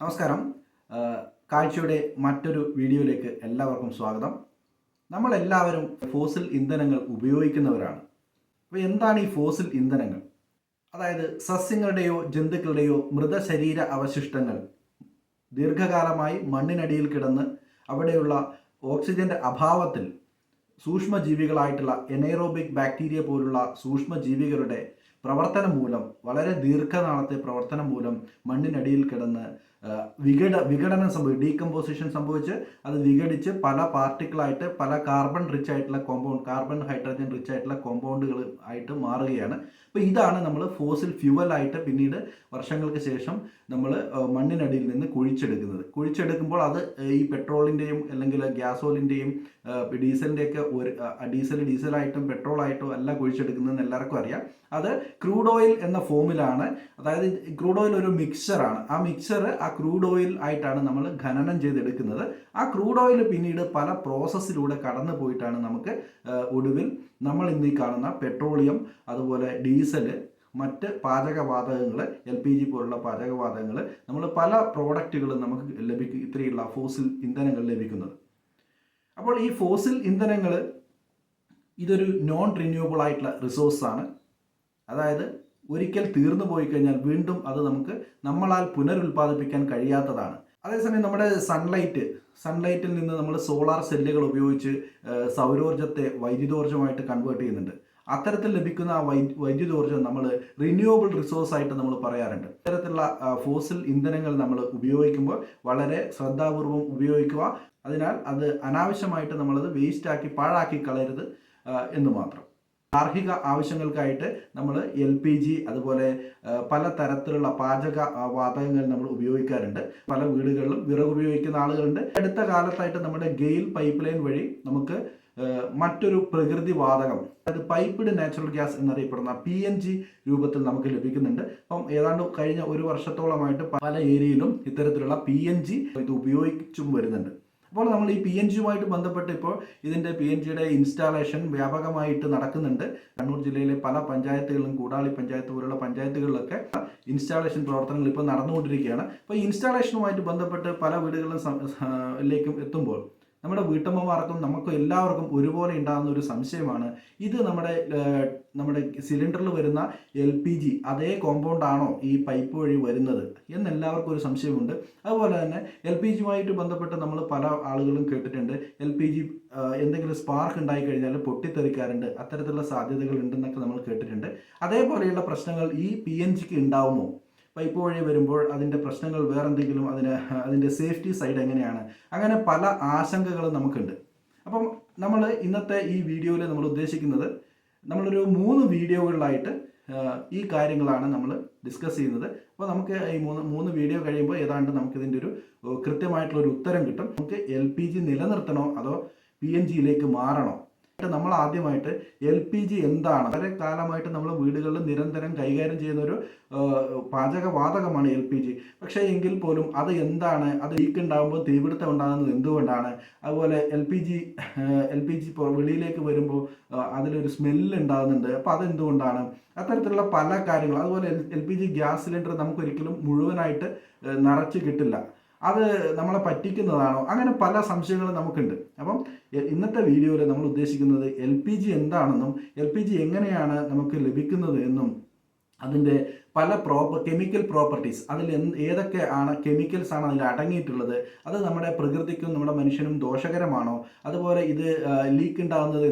നമസ്കാരം. കാഴ്ചയുടെ മറ്റൊരു വീഡിയോയിലേക്ക് എല്ലാവർക്കും സ്വാഗതം. നമ്മളെല്ലാവരും ഫോസിൽ ഇന്ധനങ്ങൾ ഉപയോഗിക്കുന്നവരാണ്. അപ്പോൾ എന്താണ് ഈ ഫോസിൽ ഇന്ധനങ്ങൾ? അതായത് സസ്യങ്ങളുടെയോ ജന്തുക്കളുടെയോ മൃതശരീര അവശിഷ്ടങ്ങൾ. ദീർഘകാലമായി മണ്ണിനടിയിൽ കിടന്ന് അവിടെയുള്ള ഓക്സിജന്റെ അഭാവത്തിൽ സൂക്ഷ്മജീവികളായിട്ടുള്ള എനൈറോബിക് ബാക്ടീരിയ പോലുള്ള സൂക്ഷ്മജീവികളുടെ പ്രവർത്തനം മൂലം വളരെ ദീർഘനാളത്തെ പ്രവർത്തനം മൂലം മണ്ണിനടിയിൽ കിടന്ന് വിഘട വിഘടനം സംഭവിച്ചു ഡീകമ്പോസിഷൻ സംഭവിച്ച് അത് വിഘടിച്ച് പല പാർട്ടിക്കിളായിട്ട് പല കാർബൺ റിച്ച് ആയിട്ടുള്ള കോമ്പൗണ്ട് കാർബൺ ഹൈഡ്രജൻ റിച്ച് ആയിട്ടുള്ള കോമ്പൗണ്ടുകൾ ആയിട്ട് മാറുകയാണ്. അപ്പോൾ ഇതാണ് നമ്മൾ ഫോസിൽ ഫ്യൂവലായിട്ട് പിന്നീട് വർഷങ്ങൾക്ക് ശേഷം നമ്മൾ മണ്ണിനടിയിൽ നിന്ന് കുഴിച്ചെടുക്കുന്നത്. കുഴിച്ചെടുക്കുമ്പോൾ അത് ഈ പെട്രോളിന്റെയും അല്ലെങ്കിൽ ഗ്യാസോലിന്റെയും ഡീസലിന്റെയൊക്കെ ഒരു ഡീസൽ ഡീസലായിട്ടും പെട്രോളായിട്ടും അല്ല കുഴിച്ചെടുക്കുന്നതെന്ന് എല്ലാവർക്കും അറിയാം. അത് ക്രൂഡ് ഓയിൽ എന്ന ഫോമിലാണ് അതായത് ക്രൂഡ് ഓയിൽ ഒരു മിക്സറാണ് ആ മിക്സർ ആ ക്രൂഡ് ഓയിൽ ആയിട്ടാണ് നമ്മൾ ഖനനം ചെയ്തെടുക്കുന്നത്. ആ ക്രൂഡ് ഓയിൽ പിന്നീട് പല പ്രോസസ്സിലൂടെ കടന്നു പോയിട്ടാണ് നമുക്ക് ആ, ഒടുവിൽ നമ്മൾ ഇന്ന് കാണുന്ന പെട്രോളിയം അതുപോലെ ഡീസൽ മറ്റ് പാചകവാതകങ്ങൾ എൽ പി ജി പോലുള്ള പാചകവാതകങ്ങൾ നമ്മൾ പല പ്രോഡക്റ്റുകളും നമുക്ക് ലഭിക്കും ഇത്രയുള്ള ഫോസിൽ ഇന്ധനങ്ങൾ ലഭിക്കുന്നത്. അപ്പോൾ ഈ ഫോസിൽ ഇന്ധനങ്ങൾ ഇതൊരു നോൺ റിന്യൂവബിൾ ആയിട്ടുള്ള റിസോഴ്സാണ് അതായത് ഒരിക്കൽ തീർന്നു പോയി കഴിഞ്ഞാൽ വീണ്ടും അത് നമുക്ക് നമ്മളാൽ പുനരുൽപ്പാദിപ്പിക്കാൻ കഴിയാത്തതാണ്. അതേസമയം നമ്മുടെ സൺലൈറ്റ് സൺലൈറ്റിൽ നിന്ന് നമ്മൾ സോളാർ സെല്ലുകൾ ഉപയോഗിച്ച് സൗരോർജത്തെ വൈദ്യുതോർജമായിട്ട് കൺവേർട്ട് ചെയ്യുന്നുണ്ട്. അത്തരത്തിൽ ലഭിക്കുന്ന ആ വൈദ്യുതോർജം നമ്മൾ റിന്യൂവബിൾ റിസോഴ്സ് ആയിട്ട് നമ്മൾ പറയാറുണ്ട്. ഇത്തരത്തിലുള്ള ഫോസിൽ ഇന്ധനങ്ങൾ നമ്മൾ ഉപയോഗിക്കുമ്പോൾ വളരെ ശ്രദ്ധാപൂർവം ഉപയോഗിക്കുക. അതിനാൽ അത് അനാവശ്യമായിട്ട് നമ്മളത് വേസ്റ്റ് ആക്കി പാഴാക്കി കളയരുത് എന്ന് മാത്രം. ഗാർഹിക ആവശ്യങ്ങൾക്കായിട്ട് നമ്മൾ എൽ പി ജി അതുപോലെ പല തരത്തിലുള്ള പാചക വാതകങ്ങൾ നമ്മൾ ഉപയോഗിക്കാറുണ്ട്. പല വീടുകളിലും വിറക് ഉപയോഗിക്കുന്ന ആളുകളുണ്ട്. അടുത്ത കാലത്തായിട്ട് നമ്മുടെ ഗെയിൽ പൈപ്പ് ലൈൻ വഴി നമുക്ക് മറ്റൊരു പ്രകൃതി വാതകം അതായത് പൈപ്പ്ഡ് നാച്ചുറൽ ഗ്യാസ് എന്നറിയപ്പെടുന്ന പി എൻ ജി രൂപത്തിൽ നമുക്ക് ലഭിക്കുന്നുണ്ട്. അപ്പം ഏതാണ്ട് കഴിഞ്ഞ ഒരു വർഷത്തോളമായിട്ട് പല ഏരിയയിലും ഇത്തരത്തിലുള്ള പി എൻ ജി ഇത് ഉപയോഗിച്ചും വരുന്നുണ്ട്. അപ്പോൾ നമ്മൾ ഈ പി എൻ ജിയുമായിട്ട് ബന്ധപ്പെട്ട് ഇപ്പോൾ ഇതിന്റെ പി എൻ ജിയുടെ ഇൻസ്റ്റാളേഷൻ വ്യാപകമായിട്ട് നടക്കുന്നുണ്ട്. കണ്ണൂർ ജില്ലയിലെ പല പഞ്ചായത്തുകളിലും കൂടാളി പഞ്ചായത്ത് പോലുള്ള പഞ്ചായത്തുകളിലൊക്കെ ഇൻസ്റ്റാളേഷൻ പ്രവർത്തനങ്ങൾ ഇപ്പോൾ നടന്നുകൊണ്ടിരിക്കുകയാണ്. അപ്പോൾ ഇൻസ്റ്റാളേഷനുമായിട്ട് ബന്ധപ്പെട്ട് പല വീടുകളിലും ലേക്കും എത്തുമ്പോൾ നമ്മുടെ വീട്ടമ്മമാർക്കും നമുക്കും എല്ലാവർക്കും ഒരുപോലെ ഉണ്ടാകുന്ന ഒരു സംശയമാണ്. ഇത് നമ്മുടെ നമ്മുടെ സിലിണ്ടറിൽ വരുന്ന എൽ പി ജി അതേ കോമ്പൗണ്ട് ആണോ ഈ പൈപ്പ് വഴി വരുന്നത് എന്ന് എല്ലാവർക്കും ഒരു സംശയമുണ്ട്. അതുപോലെ തന്നെ എൽ പി ജിയുമായിട്ട് ബന്ധപ്പെട്ട് നമ്മൾ പല ആളുകളും കേട്ടിട്ടുണ്ട്. എൽ പി ജി എന്തെങ്കിലും സ്പാർക്ക് ഉണ്ടായി കഴിഞ്ഞാൽ പൊട്ടിത്തെറിക്കാറുണ്ട് അത്തരത്തിലുള്ള സാധ്യതകൾ ഉണ്ടെന്നൊക്കെ നമ്മൾ കേട്ടിട്ടുണ്ട്. അതേപോലെയുള്ള പ്രശ്നങ്ങൾ ഈ പി എൻ ജിക്ക് ഉണ്ടാവുമോ? പൈപ്പ് വഴി വരുമ്പോൾ അതിന്റെ പ്രശ്നങ്ങൾ വേറെന്തെങ്കിലും അതിന് അതിന്റെ സേഫ്റ്റി സൈഡ് എങ്ങനെയാണ്? അങ്ങനെ പല ആശങ്കകളും നമുക്കുണ്ട്. അപ്പം നമ്മൾ ഇന്നത്തെ ഈ വീഡിയോയിൽ നമ്മൾ ഉദ്ദേശിക്കുന്നത് നമ്മളൊരു മൂന്ന് വീഡിയോകളിലായിട്ട് ഈ കാര്യങ്ങളാണ് നമ്മൾ ഡിസ്കസ് ചെയ്യുന്നത്. അപ്പോൾ നമുക്ക് ഈ മൂന്ന് മൂന്ന് വീഡിയോ കഴിയുമ്പോൾ ഏതാണ്ട് നമുക്കിതിന്റെ ഒരു കൃത്യമായിട്ടുള്ള ഒരു ഉത്തരം കിട്ടും. നമുക്ക് എൽ പി ജി നിലനിർത്തണോ അതോ പി എൻ ജിയിലേക്ക് മാറണോ? നമ്മൾ ആദ്യമായിട്ട് എൽ പി ജി എന്താണ്? വളരെ കാലമായിട്ട് നമ്മൾ വീടുകളിൽ നിരന്തരം കൈകാര്യം ചെയ്യുന്ന ഒരു പാചകവാതകമാണ് എൽ പി ജി. പക്ഷേ എങ്കിൽ പോലും അത് എന്താണ്? അത് ലീക്ക് ഉണ്ടാകുമ്പോൾ തീപിടുത്തം ഉണ്ടാകുന്നത് എന്തുകൊണ്ടാണ്? അതുപോലെ L P G L P G വെളിയിലേക്ക് വരുമ്പോൾ അതിലൊരു സ്മെല്ല് ഉണ്ടാകുന്നുണ്ട്. അപ്പോൾ അതെന്തുകൊണ്ടാണ്? അത്തരത്തിലുള്ള പല കാര്യങ്ങളും അതുപോലെ L P G gas cylinder നമുക്കൊരിക്കലും മുഴുവനായിട്ട് നിറച്ച് കിട്ടില്ല. അത് നമ്മളെ പറ്റിക്കുന്നതാണോ? അങ്ങനെ പല സംശയങ്ങളും നമുക്കുണ്ട്. അപ്പം ഇന്നത്തെ വീഡിയോയിൽ നമ്മൾ ഉദ്ദേശിക്കുന്നത് എൽ പി ജി എന്താണെന്നും എൽ പി ജി എങ്ങനെയാണ് നമുക്ക് ലഭിക്കുന്നത് എന്നും അതിന്റെ പല പ്രോപ്പർ കെമിക്കൽ പ്രോപ്പർട്ടീസ് അതിൽ എന്ത് ഏതൊക്കെ ആണ് കെമിക്കൽസ് ആണ് അതിൽ അടങ്ങിയിട്ടുള്ളത് അത് നമ്മുടെ പ്രകൃതിക്കും നമ്മുടെ മനുഷ്യനും ദോഷകരമാണോ? അതുപോലെ ഇത് ലീക്ക് ഉണ്ടാകുന്നത്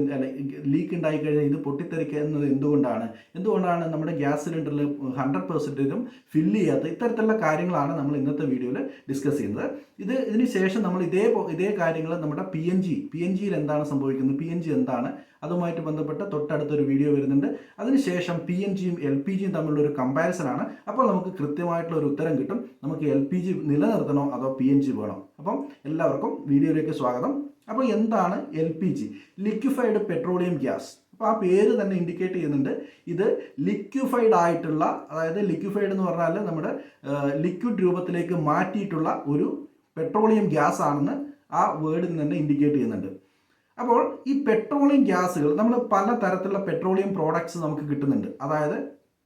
ലീക്ക് ഉണ്ടായി കഴിഞ്ഞാൽ ഇത് പൊട്ടിത്തെറിക്കുന്നത് എന്തുകൊണ്ടാണ്? എന്തുകൊണ്ടാണ് നമ്മുടെ ഗ്യാസ് സിലിണ്ടറിൽ ഹൺഡ്രഡ് പെർസെന്റേജും ഫില്ല് ചെയ്യാത്ത ഇത്തരത്തിലുള്ള കാര്യങ്ങളാണ് നമ്മൾ ഇന്നത്തെ വീഡിയോയിൽ ഡിസ്കസ് ചെയ്യുന്നത്. ഇത് ഇതിന് ശേഷം നമ്മൾ ഇതേ ഇതേ കാര്യങ്ങൾ നമ്മുടെ P N G P N ജിയിൽ എന്താണ് സംഭവിക്കുന്നത്? പി എൻ ജി എന്താണ്? അതുമായിട്ട് ബന്ധപ്പെട്ട് തൊട്ടടുത്തൊരു വീഡിയോ വരുന്നുണ്ട്. അതിനുശേഷം പി എൻ ജിയും എൽ പി ജിയും തമ്മിലുള്ള ഒരു കമ്പാരിസൺ ആണ്. അപ്പോൾ നമുക്ക് കൃത്യമായിട്ടുള്ള ഒരു ഉത്തരം കിട്ടും. നമുക്ക് എൽ പി ജി നിലനിർത്തണോ അതോ പി എൻ ജി വേണോ? അപ്പം എല്ലാവർക്കും വീഡിയോയിലേക്ക് സ്വാഗതം. അപ്പോൾ എന്താണ് L P G liquefied petroleum gas അപ്പോൾ ആ പേര് തന്നെ ഇൻഡിക്കേറ്റ് ചെയ്യുന്നുണ്ട്. ഇത് ലിക്വിഫൈഡ് ആയിട്ടുള്ള അതായത് ലിക്വിഫൈഡ് എന്ന് പറഞ്ഞാൽ നമ്മുടെ ലിക്വിഡ് രൂപത്തിലേക്ക് മാറ്റിയിട്ടുള്ള ഒരു പെട്രോളിയം ഗ്യാസ് ആണെന്ന് ആ വേർഡിൽ തന്നെ ഇൻഡിക്കേറ്റ് ചെയ്യുന്നുണ്ട്. അപ്പോൾ ഈ പെട്രോളിയം ഗ്യാസുകൾ നമ്മൾ പല തരത്തിലുള്ള പെട്രോളിയം പ്രോഡക്ട്സ് നമുക്ക് കിട്ടുന്നുണ്ട്. അതായത്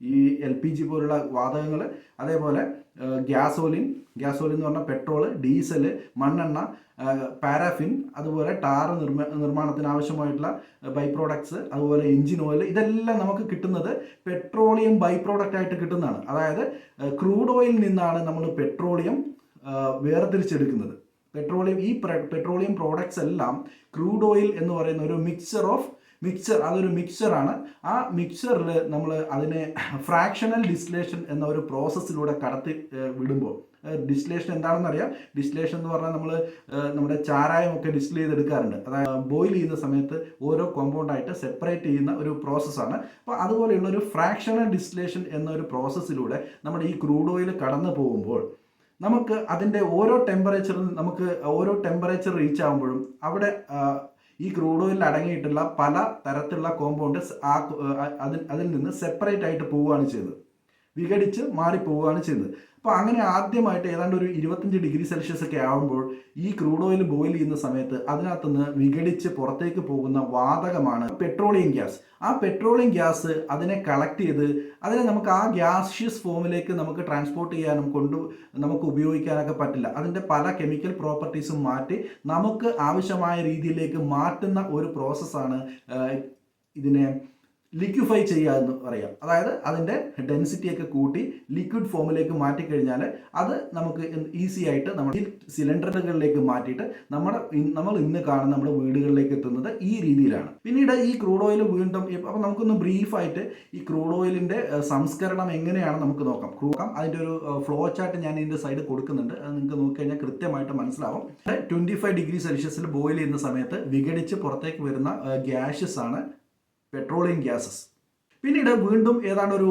ഈ എൽ പി ജി പോലുള്ള വാതകങ്ങൾ അതേപോലെ ഗ്യാസോലിൻ ഗ്യാസോലിൻ എന്ന് പറഞ്ഞാൽ പെട്രോൾ ഡീസൽ മണ്ണെണ്ണ പാരാഫിൻ അതുപോലെ ടാർ നിർമ്മ നിർമ്മാണത്തിന് ആവശ്യമായിട്ടുള്ള ബൈ പ്രോഡക്ട്സ് അതുപോലെ എഞ്ചിൻ ഓയിൽ ഇതെല്ലാം നമുക്ക് കിട്ടുന്നത് പെട്രോളിയം ബൈ പ്രോഡക്റ്റ് ആയിട്ട് കിട്ടുന്നതാണ്. അതായത് ക്രൂഡ് ഓയിൽ നിന്നാണ് നമ്മൾ പെട്രോളിയം വേർതിരിച്ചെടുക്കുന്നത്. പെട്രോളിയം ഈ പെട്രോളിയം പ്രോഡക്ട്സ് എല്ലാം ക്രൂഡ് ഓയിൽ എന്ന് പറയുന്ന ഒരു മിക്സർ ഓഫ് മിക്സർ അതൊരു മിക്സറാണ് ആ മിക്സറിൽ നമ്മൾ അതിനെ ഫ്രാക്ഷണൽ ഡിസ്ലേഷൻ എന്ന ഒരു പ്രോസസ്സിലൂടെ കടത്തി വിടുമ്പോൾ. ഡിസ്ലേഷൻ എന്താണെന്ന് അറിയാം? ഡിസ്ലേഷൻ എന്ന് പറഞ്ഞാൽ നമ്മൾ നമ്മുടെ ചാരായം ഒക്കെ ഡിസ്റ്റിൽ ചെയ്തെടുക്കാറുണ്ട്. അതായത് ബോയിൽ ചെയ്യുന്ന സമയത്ത് ഓരോ കോമ്പൗണ്ടായിട്ട് സെപ്പറേറ്റ് ചെയ്യുന്ന ഒരു പ്രോസസ്സാണ് അപ്പോൾ അതുപോലെയുള്ള ഒരു ഫ്രാക്ഷണൽ ഡിസ്ലേഷൻ എന്നൊരു പ്രോസസ്സിലൂടെ നമ്മുടെ ഈ ക്രൂഡ് ഓയിൽ കടന്നു പോകുമ്പോൾ നമുക്ക് അതിന്റെ ഓരോ ടെമ്പറേച്ചറിൽ നമുക്ക് ഓരോ ടെമ്പറേച്ചർ റീച്ച് ആകുമ്പോഴും അവിടെ ഈ ക്രൂഡ് ഓയിലിൽ അടങ്ങിയിട്ടുള്ള പല തരത്തിലുള്ള കോമ്പൗണ്ട് ആ അതിൽ നിന്ന് സെപ്പറേറ്റ് ആയിട്ട് പോവുകയാണ് ചെയ്തത്. വിഘടിച്ച് മാറിപ്പോവുകയാണ് ചെയ്യുന്നത് അപ്പോൾ അങ്ങനെ ആദ്യമായിട്ട് ഏതാണ്ട് ഒരു ഇരുപത്തഞ്ച് ഡിഗ്രി സെൽഷ്യസ് ഒക്കെ ആകുമ്പോൾ ഈ ക്രൂഡ് ഓയിൽ ബോയിൽ ചെയ്യുന്ന സമയത്ത് അതിനകത്തുനിന്ന് വിഘടിച്ച് പുറത്തേക്ക് പോകുന്ന വാതകമാണ് പെട്രോളിയം ഗ്യാസ്. ആ പെട്രോളിയം ഗ്യാസ് അതിനെ കളക്ട് ചെയ്ത് അതിനെ നമുക്ക് ആ ഗ്യാഷ്യസ് ഫോമിലേക്ക് നമുക്ക് ട്രാൻസ്പോർട്ട് ചെയ്യാനും കൊണ്ട് നമുക്ക് ഉപയോഗിക്കാനൊക്കെ പറ്റില്ല. അതിന്റെ പല കെമിക്കൽ പ്രോപ്പർട്ടീസും മാറ്റി നമുക്ക് ആവശ്യമായ രീതിയിലേക്ക് മാറ്റുന്ന ഒരു പ്രോസസ്സാണ് ഇതിനെ ലിക്വിഫൈ ചെയ്യുക എന്ന് പറയാം. അതായത് അതിന്റെ ഡെൻസിറ്റിയൊക്കെ കൂട്ടി ലിക്വിഡ് ഫോമിലേക്ക് മാറ്റിക്കഴിഞ്ഞാൽ അത് നമുക്ക് ഈസി ആയിട്ട് നമ്മൾ സിലിണ്ടറുകളിലേക്ക് മാറ്റിയിട്ട് നമ്മുടെ നമ്മൾ ഇന്ന് കാണുന്ന നമ്മുടെ വീടുകളിലേക്ക് എത്തുന്നത് ഈ രീതിയിലാണ്. പിന്നീട് ഈ ക്രൂഡ് ഓയിൽ വീണ്ടും അപ്പോൾ നമുക്കൊന്ന് ബ്രീഫായിട്ട് ഈ ക്രൂഡ് ഓയിലിന്റെ സംസ്കരണം എങ്ങനെയാണ് നമുക്ക് നോക്കാം. ക്രൂ അതിന്റെ ഒരു ഫ്ലോ ചാർട്ട് ഞാൻ ഇതിന്റെ സൈഡ് കൊടുക്കുന്നുണ്ട്. അത് നിങ്ങൾക്ക് നോക്കിക്കഴിഞ്ഞാൽ കൃത്യമായിട്ട് മനസ്സിലാവും. ട്വന്റി ഫൈവ് ഡിഗ്രി സെൽഷ്യസിൽ ബോയിൽ ചെയ്യുന്ന സമയത്ത് വിഘടിച്ച് പുറത്തേക്ക് വരുന്ന ഗ്യാഷസ് ആണ് പെട്രോളിയം ഗ്യാസസ് പിന്നീട് വീണ്ടും ഏതാണ്ട് ഒരു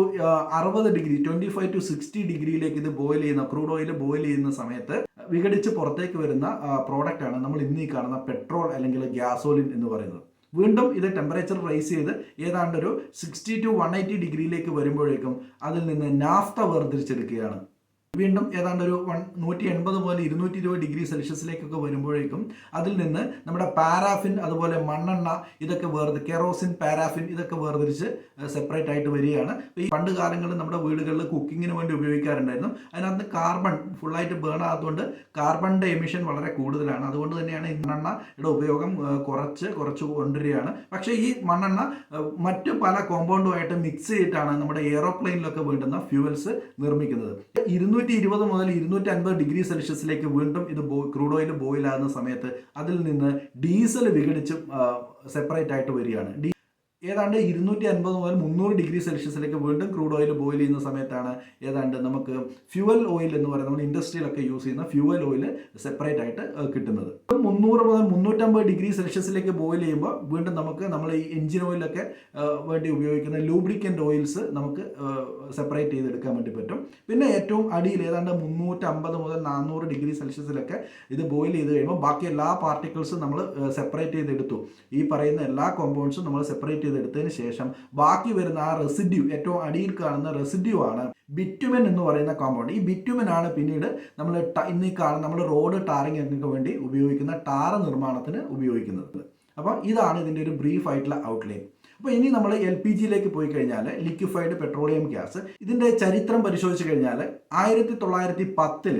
അറുപത് degree twenty five to sixty ഡിഗ്രിയിലേക്ക് ഇത് ബോയിൽ ചെയ്യുന്ന ക്രൂഡ് ഓയിൽ ബോയിൽ ചെയ്യുന്ന സമയത്ത് വിഘടിച്ച് പുറത്തേക്ക് വരുന്ന പ്രോഡക്റ്റ് ആണ് നമ്മൾ ഇന്നീ കാണുന്ന പെട്രോൾ അല്ലെങ്കിൽ ഗ്യാസോലിൻ എന്ന് പറയുന്നത്. വീണ്ടും ഇത് ടെമ്പറേച്ചർ റൈസ് ചെയ്ത് ഏതാണ്ട് ഒരു സിക്സ്റ്റി ടു വൺ എയ്റ്റി ഡിഗ്രിയിലേക്ക് വരുമ്പോഴേക്കും അതിൽ നിന്ന് നാഫ്ത വേർതിരിച്ചെടുക്കുകയാണ്. വീണ്ടും ഏതാണ്ട് ഒരു വൺ നൂറ്റി എൺപത് മുതൽ ഇരുന്നൂറ്റി ഇരുപത് ഡിഗ്രി സെൽഷ്യസിലേക്കൊക്കെ വരുമ്പോഴേക്കും അതിൽ നിന്ന് നമ്മുടെ പാരാഫിൻ അതുപോലെ മണ്ണെണ്ണ ഇതൊക്കെ വേർതി കെറോസിൻ പാരാഫിൻ ഇതൊക്കെ വേർതിരിച്ച് സെപ്പറേറ്റ് ആയിട്ട് വരികയാണ്. ഈ പണ്ട് കാലങ്ങളിൽ നമ്മുടെ വീടുകളിൽ കുക്കിങ്ങിന് വേണ്ടി ഉപയോഗിക്കാറുണ്ടായിരുന്നു. അതിനകത്ത് കാർബൺ ഫുള്ളായിട്ട് ബേൺ ആകുന്നതുകൊണ്ട് കാർബണിന്റെ എമിഷൻ വളരെ കൂടുതലാണ്. അതുകൊണ്ട് തന്നെയാണ് ഈ മണ്ണെണ്ണയുടെ ഉപയോഗം കുറച്ച് കുറച്ച് കൊണ്ടുവരികയാണ്. പക്ഷേ ഈ മണ്ണെണ്ണ മറ്റു പല കോമ്പൗണ്ടുമായിട്ട് മിക്സ് ചെയ്തിട്ടാണ് നമ്മുടെ എയറോപ്ലെയിനിലൊക്കെ വേണ്ടുന്ന ഫ്യൂവൽസ് നിർമ്മിക്കുന്നത്. ഇരുന്നൂറ്റി ഇരുന്നൂറ്റി ഇരുപത് മുതൽ ഇരുന്നൂറ്റി അൻപത് ഡിഗ്രി സെൽഷ്യസിലേക്ക് വീണ്ടും ഇത് ബോ ക്രൂഡ് ഓയിൽ ബോയിലാകുന്ന സമയത്ത് അതിൽ നിന്ന് ഡീസൽ വിഘടിച്ച് സെപ്പറേറ്റ് ആയിട്ട് വരികയാണ്. ഏതാണ്ട് ഇരുന്നൂറ്റി അൻപത് മുതൽ മുന്നൂറ് ഡിഗ്രി സെൽഷ്യസിലേക്ക് വീണ്ടും ക്രൂഡ് ഓയിൽ ബോയിൽ ചെയ്യുന്ന സമയത്താണ് ഏതാണ്ട് നമുക്ക് ഫ്യൂവൽ ഓയിൽ എന്ന് പറയുന്നത് നമ്മൾ ഇൻഡസ്ട്രിയിലൊക്കെ യൂസ് ചെയ്യുന്ന ഫ്യൂവൽ ഓയിൽ സെപ്പറേറ്റ് ആയിട്ട് കിട്ടുന്നത്. മുന്നൂറ് മുതൽ മുന്നൂറ്റമ്പത് ഡിഗ്രി സെൽഷ്യസിലേക്ക് ബോയിൽ ചെയ്യുമ്പോൾ വീണ്ടും നമുക്ക് നമ്മൾ ഈ എഞ്ചിൻ ഓയിലൊക്കെ വേണ്ടി ഉപയോഗിക്കുന്ന ലൂബ്രിക്കന്റ് ഓയിൽസ് നമുക്ക് സെപ്പറേറ്റ് ചെയ്തെടുക്കാൻ വേണ്ടി പറ്റും. പിന്നെ ഏറ്റവും അടിയിൽ ഏതാണ്ട് മുന്നൂറ്റമ്പത് മുതൽ നാനൂറ് ഡിഗ്രി സെൽഷ്യസിലൊക്കെ ഇത് ബോയിൽ ചെയ്ത് കഴിയുമ്പോൾ ബാക്കി എല്ലാ പാർട്ടിക്കിൾസും നമ്മൾ സെപ്പറേറ്റ് ചെയ്തെടുത്തു. ഈ പറയുന്ന എല്ലാ കോമ്പൗണ്ട്സും നമ്മൾ സെപ്പറേറ്റ് ചെയ്തെടുത്തതിന് ശേഷം ബാക്കി വരുന്ന ആ റെസിഡ്യൂ ഏറ്റവും അടിയിൽ കാണുന്ന റെസിഡ്യൂ ആണ് ബിറ്റുമൻ എന്ന് പറയുന്ന കോമ്പൗണ്ട് ഈ ബിറ്റുമൻ ആണ് പിന്നീട് നമ്മൾ ഇന്ന് ഈ കാണുന്ന നമ്മൾ റോഡ് ടാറിംഗ് എന്നൊക്കെ വേണ്ടി ഉപയോഗിക്കുന്ന ടാർ നിർമ്മാണത്തിന് ഉപയോഗിക്കുന്നത്. അപ്പോൾ ഇതാണ് ഇതിന്റെ ഒരു ബ്രീഫ് ആയിട്ടുള്ള ഔട്ട്ലൈൻ അപ്പോൾ ഇനി നമ്മൾ എൽ പി ജിയിലേക്ക് പോയി കഴിഞ്ഞാൽ ലിക്വിഫൈഡ് പെട്രോളിയം ഗ്യാസ് ഇതിന്റെ ചരിത്രം പരിശോധിച്ച് കഴിഞ്ഞാൽ ആയിരത്തി തൊള്ളായിരത്തി പത്തിൽ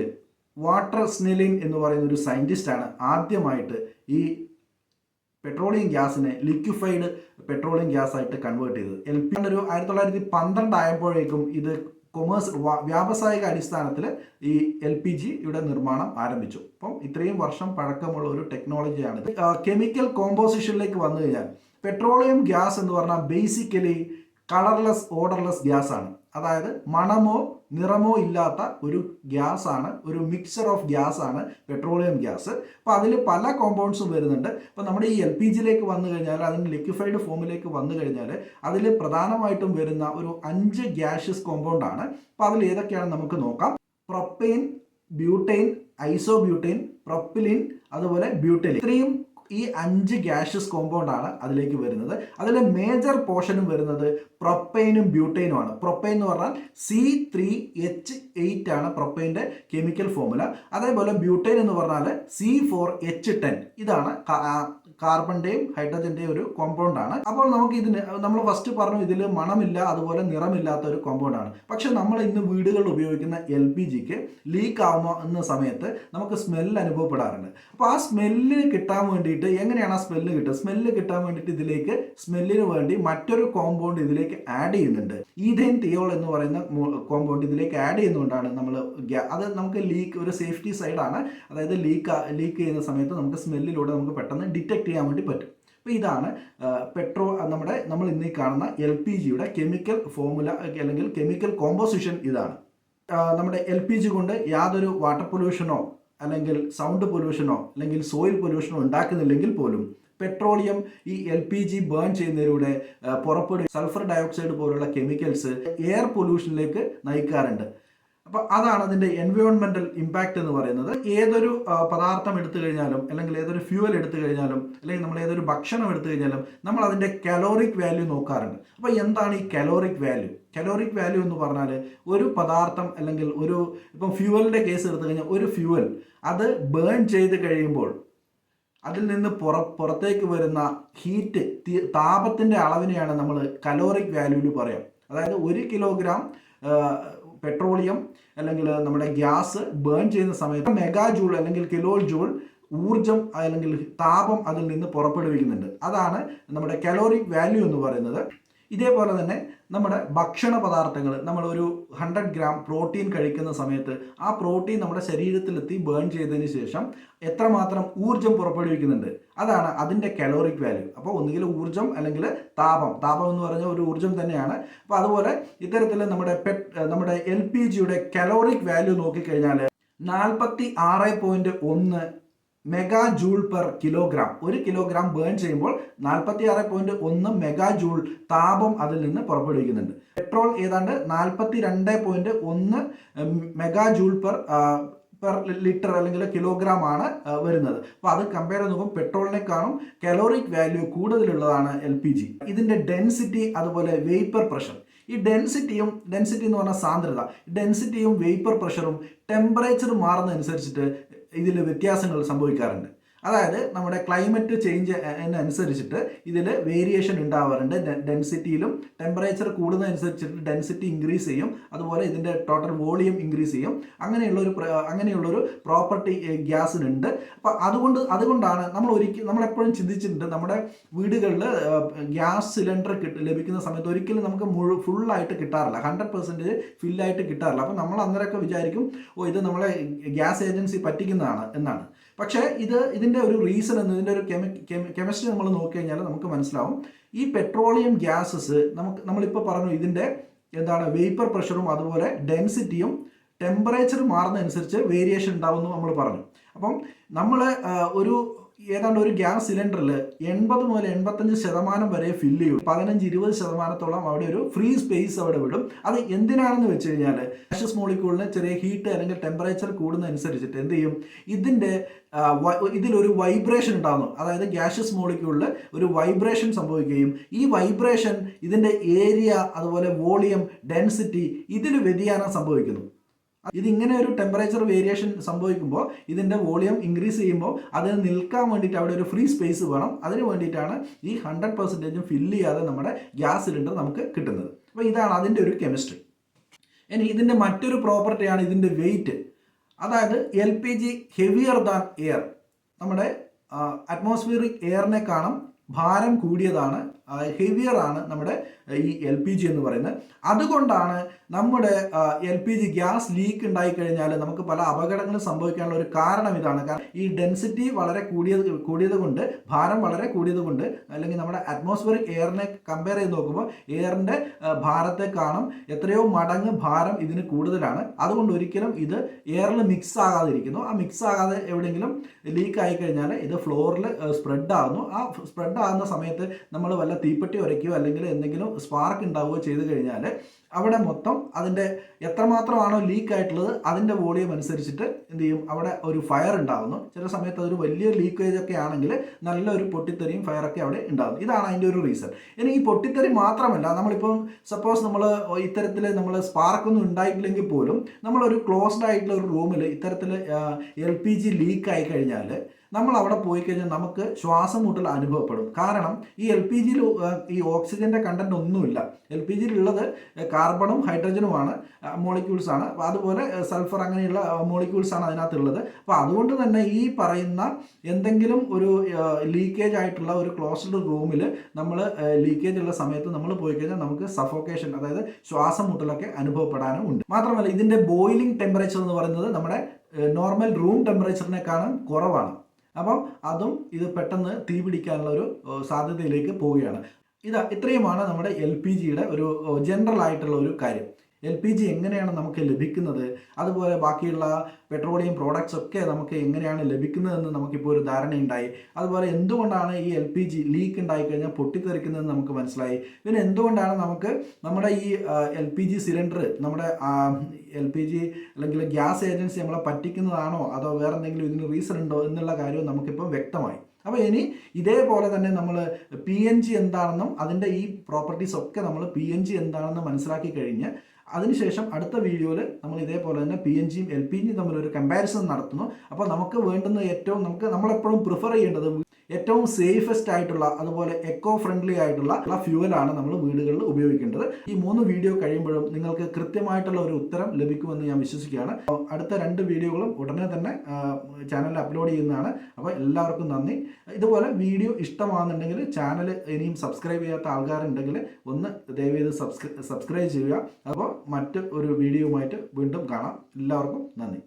വാട്ടർ സ്നെലിൻ എന്ന് പറയുന്ന ഒരു സയന്റിസ്റ്റാണ് ആദ്യമായിട്ട് ഈ പെട്രോളിയം ഗ്യാസിനെ ലിക്വിഫൈഡ് പെട്രോളിയം ഗ്യാസ് ആയിട്ട് കൺവേർട്ട് ചെയ്തത്. എൽ പി ഒരു ആയിരത്തി തൊള്ളായിരത്തി പന്ത്രണ്ട് ആയപ്പോഴേക്കും ഇത് കൊമേഴ്സ് വ്യാവസായിക അടിസ്ഥാനത്തിൽ ഈ എൽ പി ജിയുടെ നിർമ്മാണം ആരംഭിച്ചു. അപ്പം ഇത്രയും വർഷം പഴക്കമുള്ള ഒരു ടെക്നോളജിയാണ് കെമിക്കൽ കോമ്പോസിഷനിലേക്ക് വന്നു കഴിഞ്ഞാൽ പെട്രോളിയം ഗ്യാസ് എന്ന് പറഞ്ഞാൽ ബേസിക്കലി കളർലെസ് ഓർഡർലെസ് ഗ്യാസ് ആണ് അതായത് മണമോ നിറമോ ഇല്ലാത്ത ഒരു ഗ്യാസ് ആണ് ഒരു മിക്സർ ഓഫ് ഗ്യാസ് ആണ് പെട്രോളിയം ഗ്യാസ് അപ്പോൾ അതിൽ പല കോമ്പൗണ്ട്സും വരുന്നുണ്ട്. അപ്പോൾ നമ്മുടെ ഈ എൽ പി ജിയിലേക്ക് വന്നു കഴിഞ്ഞാൽ അതിന് ലിക്വിഫൈഡ് ഫോമിലേക്ക് വന്നു കഴിഞ്ഞാൽ അതിൽ പ്രധാനമായിട്ടും വരുന്ന ഒരു അഞ്ച് ഗ്യാഷ്യസ് കോമ്പൗണ്ട് ആണ്. അപ്പോൾ അതിൽ ഏതൊക്കെയാണ് നമുക്ക് നോക്കാം? പ്രൊപ്പെയിൻ ബ്യൂട്ടെയിൻ ഐസോബ്യൂട്ടെയിൻ പ്രൊപ്പിലിൻ അതുപോലെ ബ്യൂട്ടെയിൻ ഇത്രയും ഈ അഞ്ച് ഗ്യാഷ്യസ് കോമ്പൗണ്ട് ആണ് അതിലേക്ക് വരുന്നത്. അതിൽ മേജർ പോർഷനും വരുന്നത് പ്രൊപ്പൈനും ബ്യൂട്ടൈനും ആണ്. പ്രൊപ്പൈൻ എന്ന് പറഞ്ഞാൽ സി ത്രീ എച്ച് എയ്റ്റ് ആണ് പ്രൊപ്പൈന്റെ കെമിക്കൽ ഫോമുല അതേപോലെ ബ്യൂട്ടൈൻ എന്ന് പറഞ്ഞാൽ സി ഫോർ എച്ച് ടെൻ ഇതാണ് കാർബണിന്റെയും ഹൈഡ്രജന്റെയും ഒരു കോമ്പൗണ്ട് ആണ്. അപ്പോൾ നമുക്ക് ഇതിന് നമ്മൾ ഫസ്റ്റ് പറഞ്ഞു ഇതിൽ മണമില്ല അതുപോലെ നിറമില്ലാത്ത ഒരു കോമ്പൗണ്ട് ആണ്. പക്ഷെ നമ്മൾ ഇന്ന് വീടുകളിൽ ഉപയോഗിക്കുന്ന എൽ പി ജിക്ക് ലീക്ക് ആവുന്ന സമയത്ത് നമുക്ക് സ്മെല്ല് അനുഭവപ്പെടാറുണ്ട്. അപ്പോൾ ആ സ്മെല്ല് കിട്ടാൻ വേണ്ടിയിട്ട് എങ്ങനെയാണ് ആ സ്മെല്ല് കിട്ടുക? സ്മെല്ല് കിട്ടാൻ വേണ്ടിയിട്ട് ഇതിലേക്ക് സ്മെല്ലിന് വേണ്ടി മറ്റൊരു കോമ്പൗണ്ട് ഇതിലേക്ക് ആഡ് ചെയ്യുന്നുണ്ട്. ഈഥേൻ തിയോൾ എന്ന് പറയുന്ന കോമ്പൗണ്ട് ഇതിലേക്ക് ആഡ് ചെയ്യുന്നതുകൊണ്ടാണ് നമ്മൾ അത് നമുക്ക് ലീക്ക് ഒരു സേഫ്റ്റി സൈഡാണ് അതായത് ലീക്ക് ലീക്ക് ചെയ്യുന്ന സമയത്ത് നമുക്ക് സ്മെല്ലിലൂടെ നമുക്ക് പെട്ടെന്ന് ഡിറ്റക്ട് ചെയ്യാൻ വേണ്ടി പറ്റും. അപ്പോൾ ഇതാണ് പെട്രോ നമ്മുടെ നമ്മൾ ഇന്ന് കാണുന്ന എൽ പി ജിയുടെ കെമിക്കൽ ഫോമുല അല്ലെങ്കിൽ കെമിക്കൽ കോമ്പോസിഷൻ ഇതാണ്. നമ്മുടെ എൽ പി ജി കൊണ്ട് യാതൊരു വാട്ടർ പൊല്യൂഷനോ അല്ലെങ്കിൽ സൗണ്ട് പൊല്യൂഷനോ അല്ലെങ്കിൽ സോയിൽ പൊല്യൂഷനോ ഉണ്ടാക്കുന്നില്ലെങ്കിൽ പോലും പെട്രോളിയം ഈ എൽ പി ജി ബേൺ ചെയ്യുന്നതിലൂടെ പുറപ്പെടും സൾഫർ ഡയോക്സൈഡ് പോലുള്ള കെമിക്കൽസ് എയർ പൊല്യൂഷനിലേക്ക് നയിക്കാറുണ്ട്. അപ്പോൾ അതാണ് അതിന്റെ എൻവയോൺമെന്റൽ ഇമ്പാക്റ്റ് എന്ന് പറയുന്നത്. ഏതൊരു പദാർത്ഥം എടുത്തു കഴിഞ്ഞാലും അല്ലെങ്കിൽ ഏതൊരു ഫ്യൂവൽ എടുത്തു കഴിഞ്ഞാലും അല്ലെങ്കിൽ നമ്മൾ ഏതൊരു ഭക്ഷണം എടുത്തു കഴിഞ്ഞാലും നമ്മൾ അതിന്റെ കലോറിക് വാല്യൂ നോക്കാറുണ്ട്. അപ്പോൾ എന്താണ് ഈ കലോറിക് വാല്യൂ? കലോറിക് വാല്യൂ എന്ന് പറഞ്ഞാൽ ഒരു പദാർത്ഥം അല്ലെങ്കിൽ ഒരു ഇപ്പം ഫ്യൂവലിന്റെ കേസ് എടുത്തു കഴിഞ്ഞാൽ ഒരു ഫ്യൂവൽ അത് ബേൺ ചെയ്ത് കഴിയുമ്പോൾ അതിൽ നിന്ന് പുറ പുറത്തേക്ക് വരുന്ന ഹീറ്റ് താപത്തിന്റെ അളവിനെയാണ് നമ്മൾ കലോറിക് വാല്യൂവിൽ പറയാം. അതായത് ഒരു കിലോഗ്രാം പെട്രോളിയം അല്ലെങ്കിൽ നമ്മുടെ ഗ്യാസ് ബേൺ ചെയ്യുന്ന സമയത്ത് മെഗാ ജൂൾ അല്ലെങ്കിൽ കിലോ ജൂൾ ഊർജം അല്ലെങ്കിൽ താപം അതിൽ നിന്ന് പുറപ്പെടുവിക്കുന്നുണ്ട്. അതാണ് നമ്മുടെ കലോറിക് വാല്യൂ എന്ന് പറയുന്നത്. ഇതേപോലെ തന്നെ നമ്മുടെ ഭക്ഷണ പദാർത്ഥങ്ങൾ നമ്മൾ ഒരു ഹൺഡ്രഡ് ഗ്രാം പ്രോട്ടീൻ കഴിക്കുന്ന സമയത്ത് ആ പ്രോട്ടീൻ നമ്മുടെ ശരീരത്തിലെത്തി ബേൺ ചെയ്തതിന് ശേഷം എത്രമാത്രം ഊർജം പുറപ്പെടുവിക്കുന്നുണ്ട്? അതാണ് അതിന്റെ കലോറിക് വാല്യൂ അപ്പോൾ ഒന്നുകിൽ ഊർജം അല്ലെങ്കിൽ താപം. താപം എന്ന് പറഞ്ഞ ഒരു ഊർജം തന്നെയാണ്. അപ്പോൾ അതുപോലെ ഇത്തരത്തിൽ നമ്മുടെ പെറ്റ് നമ്മുടെ എൽ പി ജിയുടെ കലോറിക് വാല്യൂ നോക്കിക്കഴിഞ്ഞാൽ നാൽപ്പത്തി ആറ് പോയിന്റ് ഒന്ന് മെഗാ ജൂൾ പെർ കിലോഗ്രാം ഒരു കിലോഗ്രാം ബേൺ ചെയ്യുമ്പോൾ നാൽപ്പത്തി ആറ് പോയിന്റ് ഒന്ന് മെഗാ ജൂൾ താപം അതിൽ നിന്ന് പുറപ്പെടുവിക്കുന്നുണ്ട്. പെട്രോൾ ഏതാണ്ട് നാൽപ്പത്തി രണ്ട് പോയിന്റ് ഒന്ന് mega joule per per litre അല്ലെങ്കിൽ കിലോഗ്രാം ആണ് വരുന്നത്. അപ്പോൾ അത് കമ്പയർ ചെയ്ത് നോക്കുമ്പോൾ പെട്രോളിനെക്കാളും കലോറിക് വാല്യൂ കൂടുതലുള്ളതാണ് എൽ പി ജി ഇതിന്റെ ഡെൻസിറ്റി അതുപോലെ വേപ്പർ പ്രഷർ ഈ ഡെൻസിറ്റിയും ഡെൻസിറ്റി എന്ന് പറഞ്ഞാൽ സാന്ദ്രത ഡെൻസിറ്റിയും വേപ്പർ പ്രഷറും ടെമ്പറേച്ചർ മാറുന്നതനുസരിച്ചിട്ട് ഇതിൽ വ്യത്യാസങ്ങൾ സംഭവിക്കാറുണ്ട്. അതായത് നമ്മുടെ ക്ലൈമറ്റ് ചേഞ്ച് അനുസരിച്ചിട്ട് ഇതിൽ വേരിയേഷൻ ഉണ്ടാവാറുണ്ട്. ഡെൻസിറ്റിയിലും ടെമ്പറേച്ചർ കൂടുന്നതനുസരിച്ചിട്ട് ഡെൻസിറ്റി ഇൻക്രീസ് ചെയ്യും. അതുപോലെ ഇതിന്റെ ടോട്ടൽ വോളിയം ഇൻക്രീസ് ചെയ്യും. അങ്ങനെയുള്ളൊരു അങ്ങനെയുള്ളൊരു പ്രോപ്പർട്ടി ഗ്യാസിനുണ്ട്. അപ്പോൾ അതുകൊണ്ട് അതുകൊണ്ടാണ് നമ്മൾ ഒരിക്കലും നമ്മളെപ്പോഴും ചിന്തിച്ചിട്ടുണ്ട് നമ്മുടെ വീടുകളിൽ ഗ്യാസ് സിലിണ്ടർ കിട്ട ലഭിക്കുന്ന സമയത്ത് ഒരിക്കലും നമുക്ക് മുഴു ഫുള്ളായിട്ട് കിട്ടാറില്ല. ഹൺഡ്രഡ് പെർസെന്റേജ് ഫില്ലായിട്ട് കിട്ടാറില്ല. അപ്പോൾ നമ്മൾ അന്നേരമൊക്കെ വിചാരിക്കും ഓ ഇത് നമ്മളെ ഗ്യാസ് ഏജൻസി പറ്റിക്കുന്നതാണ് എന്നാണ്. പക്ഷേ ഇത് ഇതിന്റെ ഒരു റീസൺ എന്ന് ഇതിന്റെ ഒരു കെമി കെമിസ്ട്രി നമ്മൾ നോക്കി കഴിഞ്ഞാൽ നമുക്ക് മനസ്സിലാവും. ഈ പെട്രോളിയം ഗ്യാസസ് നമുക്ക് നമ്മളിപ്പോൾ പറഞ്ഞു ഇതിന്റെ എന്താണ് വേപ്പർ പ്രഷറും അതുപോലെ ഡെൻസിറ്റിയും ടെമ്പറേച്ചർ മാറുന്നതനുസരിച്ച് വേരിയേഷൻ ഉണ്ടാവുമെന്ന് നമ്മൾ പറഞ്ഞു. അപ്പം നമ്മൾ ഒരു ഏതാണ്ട് ഒരു ഗ്യാസ് സിലിണ്ടറിൽ എൺപത് മുതൽ എൺപത്തഞ്ച് ശതമാനം വരെ ഫില്ല് ചെയ്യും. പതിനഞ്ച് ഇരുപത് ശതമാനത്തോളം അവിടെ ഒരു ഫ്രീ സ്പേസ് അവിടെ വിടും. അത് എന്തിനാണെന്ന് വെച്ച് കഴിഞ്ഞാൽ ആഷസ് മോളിക്കൂളിന് ചെറിയ ഹീറ്റ് അല്ലെങ്കിൽ ടെമ്പറേച്ചർ കൂടുന്നതനുസരിച്ചിട്ട് എന്ത് ചെയ്യും? ഇതിന്റെ ഇതിലൊരു വൈബ്രേഷൻ ഉണ്ടാകുന്നു. അതായത് ഗ്യാഷസ് മോളിക്യൂളിൽ ഒരു വൈബ്രേഷൻ സംഭവിക്കുകയും ഈ വൈബ്രേഷൻ ഇതിന്റെ ഏരിയ അതുപോലെ വോളിയം ഡെൻസിറ്റി ഇതിൽ വ്യതിയാനം സംഭവിക്കുന്നു. ഇതിങ്ങനെ ഒരു ടെമ്പറേച്ചർ വേരിയേഷൻ സംഭവിക്കുമ്പോൾ ഇതിന്റെ വോളിയം ഇൻക്രീസ് ചെയ്യുമ്പോൾ അതിന് നിൽക്കാൻ വേണ്ടിയിട്ട് അവിടെ ഒരു ഫ്രീ സ്പേസ് വേണം. അതിന് വേണ്ടിയിട്ടാണ് ഈ ഹൺഡ്രഡ് പെർസെന്റേജും ഫില്ല് ചെയ്യാതെ നമ്മുടെ ഗ്യാസ് സിലിണ്ടർ നമുക്ക് കിട്ടുന്നത്. അപ്പോൾ ഇതാണ് അതിന്റെ ഒരു കെമിസ്ട്രി ഇനി ഇതിന്റെ മറ്റൊരു പ്രോപ്പർട്ടിയാണ് ഇതിന്റെ വെയിറ്റ് അതായത് L P G heavier than air നമ്മുടെ അറ്റ്മോസ്ഫിയറിക് എയറിനെക്കാളും ഭാരം കൂടിയതാണ് ഹെവിയർ ആണ് നമ്മുടെ ഈ എൽ പി ജി എന്ന് പറയുന്നത്. അതുകൊണ്ടാണ് നമ്മുടെ L P G gas leak ഉണ്ടായി കഴിഞ്ഞാൽ നമുക്ക് പല അപകടങ്ങളും സംഭവിക്കാനുള്ള ഒരു കാരണം ഇതാണ്. കാരണം ഈ ഡെൻസിറ്റി വളരെ കൂടിയത് കൂടിയത് കൊണ്ട് ഭാരം വളരെ കൂടിയത് കൊണ്ട് അല്ലെങ്കിൽ നമ്മുടെ അറ്റ്മോസ്ഫിയറിക് എയറിനെ കമ്പയർ ചെയ്ത് നോക്കുമ്പോൾ എയറിന്റെ ഭാരത്തെ കാണും എത്രയോ മടങ്ങ് ഭാരം ഇതിന് കൂടുതലാണ്. അതുകൊണ്ട് ഒരിക്കലും ഇത് എയറിൽ മിക്സ് ആകാതിരിക്കുന്നു. ആ മിക്സ് ആകാതെ എവിടെയെങ്കിലും ലീക്ക് ആയി കഴിഞ്ഞാൽ ഇത് ഫ്ലോറിൽ സ്പ്രെഡ് ആകുന്നു ആ സ്പ്രെഡ് ആകുന്ന സമയത്ത് നമ്മൾ വല്ല തീപ്പെട്ടി ഉരയ്ക്കുകയോ അല്ലെങ്കിൽ എന്തെങ്കിലും സ്പാർക്ക് ഉണ്ടാവുകയോ ചെയ്തു കഴിഞ്ഞാൽ അവിടെ മൊത്തം അതിന്റെ എത്രമാത്രമാണോ ലീക്ക് ആയിട്ടുള്ളത് അതിന്റെ വോളിയം അനുസരിച്ചിട്ട് എന്ത് ചെയ്യും? അവിടെ ഒരു ഫയർ ഉണ്ടാകുന്നു ചില സമയത്ത് അതൊരു വലിയ ലീക്കേജ് ഒക്കെ ആണെങ്കിൽ നല്ലൊരു പൊട്ടിത്തെറിയും ഫയറൊക്കെ അവിടെ ഉണ്ടാകും ഇതാണ് അതിന്റെ ഒരു റീസൺ ഇനി ഈ പൊട്ടിത്തെറി മാത്രമല്ല നമ്മളിപ്പം സപ്പോസ് നമ്മൾ ഇത്തരത്തിൽ നമ്മൾ സ്പാർക്കൊന്നും ഉണ്ടായിട്ടില്ലെങ്കിൽ പോലും നമ്മളൊരു ക്ലോസ്ഡ് ആയിട്ടുള്ള ഒരു റൂമിൽ ഇത്തരത്തിൽ എൽ പി ജി ലീക്ക് ആയി കഴിഞ്ഞാൽ നമ്മൾ അവിടെ പോയി കഴിഞ്ഞാൽ നമുക്ക് ശ്വാസം മുട്ടൽ അനുഭവപ്പെടും. കാരണം ഈ എൽ പി ജിയിൽ ഈ ഓക്സിജന്റെ കണ്ടന്റ് ഒന്നുമില്ല. എൽ പി ജിയിലുള്ളത് കാർബണും ഹൈഡ്രജനുമാണ് മോളിക്യൂൾസ് ആണ്. അതുപോലെ സൾഫർ അങ്ങനെയുള്ള മോളിക്യൂൾസ് ആണ് അതിനകത്തുള്ളത്. അപ്പോൾ അതുകൊണ്ട് തന്നെ ഈ പറയുന്ന എന്തെങ്കിലും ഒരു ലീക്കേജ് ആയിട്ടുള്ള ഒരു ക്ലോസ്ഡ് റൂമിൽ നമ്മൾ ലീക്കേജ് ഉള്ള സമയത്ത് നമ്മൾ പോയി കഴിഞ്ഞാൽ നമുക്ക് സഫോക്കേഷൻ അതായത് ശ്വാസം മുട്ടലൊക്കെ അനുഭവപ്പെടാനും ഉണ്ട്. മാത്രമല്ല ഇതിന്റെ ബോയിലിംഗ് ടെമ്പറേച്ചർ എന്ന് പറയുന്നത് നമ്മുടെ നോർമൽ റൂം ടെമ്പറേച്ചറിനേക്കാളും കുറവാണ്. അപ്പം അതും ഇത് പെട്ടെന്ന് തീ പിടിക്കാനുള്ള ഒരു സാധ്യതയിലേക്ക് പോവുകയാണ്. ഇതാ ഇത്രയുമാണ് നമ്മുടെ എൽ പി ജിയുടെ ഒരു ജനറൽ ആയിട്ടുള്ള ഒരു കാര്യം. എൽ പി ജി എങ്ങനെയാണ് നമുക്ക് ലഭിക്കുന്നത്? അതുപോലെ ബാക്കിയുള്ള പെട്രോളിയം പ്രോഡക്ട്സ് ഒക്കെ നമുക്ക് എങ്ങനെയാണ് ലഭിക്കുന്നതെന്ന് നമുക്കിപ്പോൾ ഒരു ധാരണയുണ്ടായി. അതുപോലെ എന്തുകൊണ്ടാണ് ഈ എൽ പി ജി ലീക്ക് ഉണ്ടായിക്കഴിഞ്ഞാൽ പൊട്ടിത്തെറിക്കുന്നതെന്ന് നമുക്ക് മനസ്സിലായി. പിന്നെ എന്തുകൊണ്ടാണ് നമുക്ക് നമ്മുടെ ഈ എൽ പി ജി സിലിണ്ടർ നമ്മുടെ എൽ പി ജി അല്ലെങ്കിൽ ഗ്യാസ് ഏജൻസി നമ്മളെ പറ്റിക്കുന്നതാണോ? അതോ വേറെ എന്തെങ്കിലും ഇതിന് റീസൺ ഉണ്ടോ എന്നുള്ള കാര്യവും നമുക്കിപ്പോൾ വ്യക്തമായി. അപ്പോൾ ഇനി ഇതേപോലെ തന്നെ നമ്മൾ പി എൻ ജി എന്താണെന്നും അതിന്റെ ഈ പ്രോപ്പർട്ടീസ് ഒക്കെ നമ്മൾ പി എൻ ജി എന്താണെന്ന് മനസ്സിലാക്കി കഴിഞ്ഞ് അതിനുശേഷം അടുത്ത വീഡിയോയിൽ നമ്മൾ ഇതേപോലെ തന്നെ പി എൻ ജിയും എൽ പി ജിയും തമ്മിലൊരു കമ്പാരിസൺ നടത്തുന്നു. അപ്പോൾ നമുക്ക് വേണ്ടുന്ന ഏറ്റവും നമുക്ക് നമ്മളെപ്പോഴും പ്രിഫർ ചെയ്യേണ്ടത് ഏറ്റവും സേഫസ്റ്റ് ആയിട്ടുള്ള അതുപോലെ എക്കോ ഫ്രണ്ട്ലി ആയിട്ടുള്ള ഫ്യൂവലാണ് നമ്മൾ വീടുകളിൽ ഉപയോഗിക്കേണ്ടത്. ഈ മൂന്ന് വീഡിയോ കഴിയുമ്പോഴും നിങ്ങൾക്ക് കൃത്യമായിട്ടുള്ള ഒരു ഉത്തരം ലഭിക്കുമെന്ന് ഞാൻ വിശ്വസിക്കുകയാണ്. അടുത്ത രണ്ട് വീഡിയോകളും ഉടനെ തന്നെ ചാനലിൽ അപ്ലോഡ് ചെയ്യുന്നതാണ്. അപ്പോൾ എല്ലാവർക്കും നന്ദി. ഇതുപോലെ വീഡിയോ ഇഷ്ടമാണെന്നുണ്ടെങ്കിൽ ചാനൽ ഇനിയും സബ്സ്ക്രൈബ് ചെയ്യാത്ത ആൾക്കാരുണ്ടെങ്കിൽ ഒന്ന് ദയവേത് സബ്സ്ക്രൈബ് ചെയ്യുക. അപ്പോൾ മറ്റ് ഒരു വീഡിയോയുമായിട്ട് വീണ്ടും കാണാം. എല്ലാവർക്കും നന്ദി.